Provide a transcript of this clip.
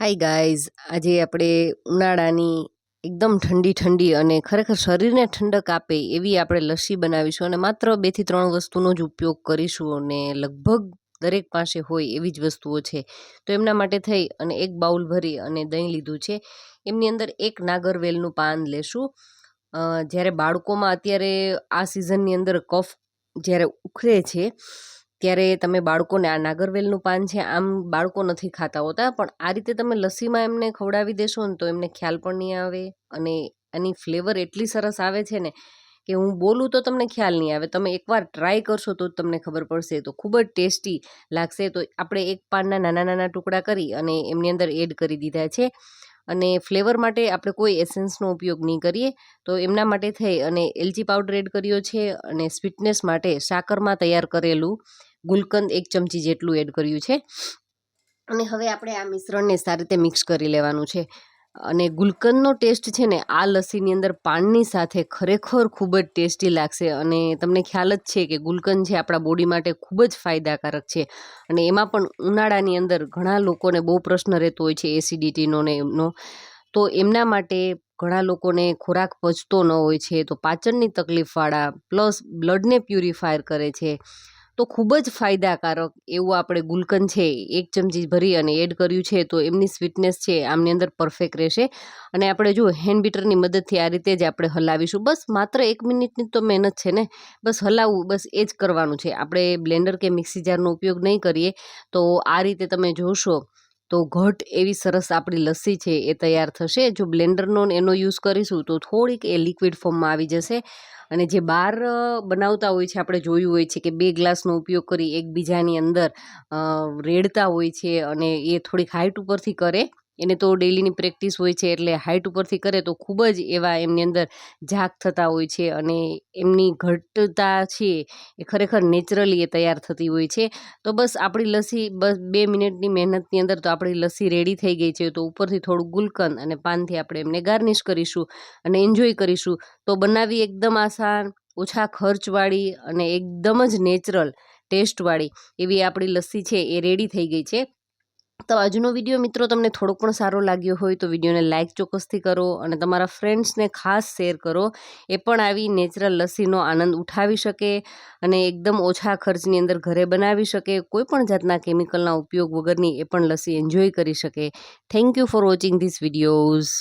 Hi guys આજે આપણે ઉનાળાની એકદમ ઠંડી ઠંડી અને ખરેખર શરીરને ઠંડક આપે એવી આપણે લસ્સી બનાવીશું અને માત્ર બેથી ત્રણ વસ્તુનો જ ઉપયોગ કરીશું અને લગભગ દરેક પાસે હોય એવી જ વસ્તુઓ છે. તો એમના માટે થઈ અને એક બાઉલ ભરી અને દહીં લીધું છે. એમની અંદર એક નાગરવેલનું પાન લેશું. જ્યારે બાળકોમાં અત્યારે આ સિઝનની અંદર કફ જ્યારે ઉખરે છે ત્યારે તમે બાળકોને આ નાગરવેલનું પાન છે, આમ બાળકો નથી ખાતા હોતા, પણ આ રીતે તમે લસ્સીમાં એમને ખવડાવી દેશો ને તો એમને ખ્યાલ પણ નહીં આવે અને એની ફ્લેવર એટલી સરસ આવે છે ને કે હું બોલું તો તમને ખ્યાલ નહીં આવે. તમે એકવાર ટ્રાય કરશો તો જ તમને ખબર પડશે. તો ખૂબ જ ટેસ્ટી લાગશે. તો આપણે એક પાનના નાના નાના ટુકડા કરી અને એમની અંદર એડ કરી દીધા છે. અને ફ્લેવર માટે આપણે કોઈ એસેન્સનો ઉપયોગ નહીં કરીએ. તો એમના માટે થઈ અને એલચી પાવડર એડ કર્યો છે અને સ્વીટનેસ માટે સાકરમાં તૈયાર કરેલું ગુલકંદ એક ચમચી જેટલું એડ કર્યું છે. અને હવે આપણે આ મિશ્રણને સારી રીતે મિક્સ કરી લેવાનું છે. અને ગુલકંદનો ટેસ્ટ છે ને, આ લસ્સીની અંદર પાનની સાથે ખરેખર ખૂબ જ ટેસ્ટી લાગશે. અને તમને ખ્યાલ જ છે કે ગુલકંદ છે આપણા બોડી માટે ખૂબ જ ફાયદાકારક છે. અને એમાં પણ ઉનાળાની અંદર ઘણા લોકોને બહુ પ્રશ્ન રહેતો હોય છે એસિડિટીનો ને એમનો. તો એમના માટે ઘણા લોકોને ખોરાક પચતો ન હોય છે. તો પાચનની તકલીફવાળા, પ્લસ બ્લડને પ્યુરિફાયર કરે છે. તો ખૂબ જ ફાયદાકારક એવું આપણે ગુલકંદ છે, એક ચમચી ભરી અને એડ કર્યું છે તો એમની સ્વીટનેસ છે આમની અંદર પરફેક્ટ રહેશે. અને આપણે જો હેન્ડ બીટરની મદદથી આ રીતે જ આપણે હલાવીશું. બસ માત્ર એક મિનિટની તો મહેનત છે ને? બસ હલાવવું, બસ એ જ કરવાનું છે. આપણે બ્લેન્ડર કે મિક્સી જારનો ઉપયોગ નહીં કરીએ તો આ રીતે તમે જોશો તો ઘટ એવી સરસ આપણી લસ્સી છે એ તૈયાર થશે. જો બ્લેન્ડરનો એનો યુઝ કરીશું તો થોડીક એ લિક્વિડ ફોર્મમાં આવી જશે. અને જે બહાર બનાવતા હોય છે, આપણે જોયું હોય છે કે બે ગ્લાસનો ઉપયોગ કરી એકબીજાની અંદર રેડતા હોય છે અને એ થોડીક હાઇટ ઉપરથી કરે. એને તો ડેલીની પ્રેક્ટિસ હોય છે એટલે હાઇટ ઉપરથી કરે તો ખૂબ જ એવા એમની અંદર ઝાગ થતા હોય છે અને એમની ઘટતા છે એ ખરેખર નેચરલી એ તૈયાર થતી હોય છે. તો બસ આપણી લસ્સી બસ બે મિનિટની મહેનતની અંદર તો આપણી લસ્સી રેડી થઈ ગઈ છે તો ઉપરથી થોડું ગુલકંદ અને પાનથી આપણે એમને ગાર્નિશ કરીશું અને એન્જોય કરીશું. તો બનાવી એકદમ આસાન, ઓછા ખર્ચવાળી અને એકદમ જ નેચરલ ટેસ્ટવાળી એવી આપણી લસ્સી છે એ રેડી થઈ ગઈ છે. તો આજનો વીડિયો મિત્રો તમને થોડો પણ સારો લાગ્યો હોય તો વિડીયોને લાઇક ચોક્કસથી કરો અને તમારા ફ્રેન્ડ્સને ખાસ શેર કરો. એ પણ આવી નેચરલ લસ્સીનો આનંદ ઉઠાવી શકે અને એકદમ ઓછા ખર્ચની અંદર ઘરે બનાવી શકે. કોઈ પણ જાતના કેમિકલના ઉપયોગ વગરની એ પણ લસ્સી એન્જોય કરી શકે. Thank you for watching this videos